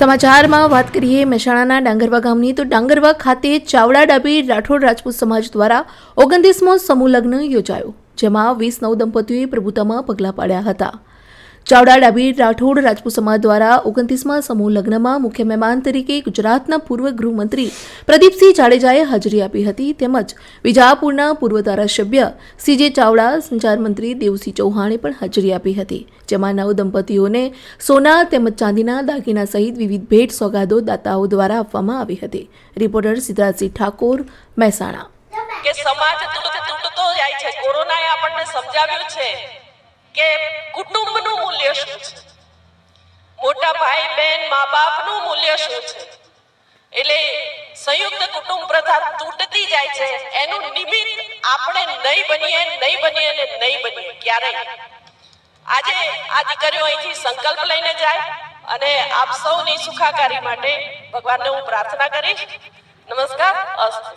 સમાચારમાં વાત કરીએ મહેસાણાના ડાંગરવા ગામની, તો ડાંગરવા ખાતે ચાવડા ડાબી રાઠોડ રાજપૂત સમાજ દ્વારા ઓગણત્રીસમો સમૂહ લગ્ન યોજાયો, જેમાં વીસ નવ દંપતીઓએ પ્રભુતામાં પગલાં પાડ્યા હતા. ચાવડા ડાબી રાઠોડ રાજપૂત સમાજ દ્વારા ઓગણત્રીસમાં સમૂહ લગ્નમાં મુખ્ય મહેમાન તરીકે ગુજરાતના પૂર્વ ગૃહમંત્રી પ્રદીપસિંહ જાડેજાએ હાજરી આપી હતી તેમજ વિજાપુરના પૂર્વ ધારાસભ્ય સીજે ચાવડા સંચાર મંત્રી દેવસિંહ ચૌહાણે પણ હાજરી આપી હતી, જેમાં નવ દંપતીઓને સોના તેમજ ચાંદીના દાગીના સહિત વિવિધ ભેટ સોગાદો દાતાઓ દ્વારા આપવામાં આવી હતી. રિપોર્ટર સિદ્ધાર્થસિંહ ઠાકોર, મહેસાણા. કે સમાજ તૂટતો જાય છે, કોરોનાએ આપણને સમજાવ્યું છે કે કુટુંબનું મૂલ્ય શું છે મોટા ભાઈ બહેન મા બાપનું મૂલ્ય શું છે? એટલે સંયુક્ત કુટુંબ પ્રથા તૂટતી જાય છે. એનું નિમિત્ત આપણે નહીં બનીએ નહીં બનીએ ને નહીં બનીએ ક્યારેય. આજે આ દીકરીઓ અહીંથી સંકલ્પ લઈને જાય અને આપ સૌની સુખાકારી માટે ભગવાનને હું પ્રાર્થના કરીશ. નમસ્કાર, અસ્તુ.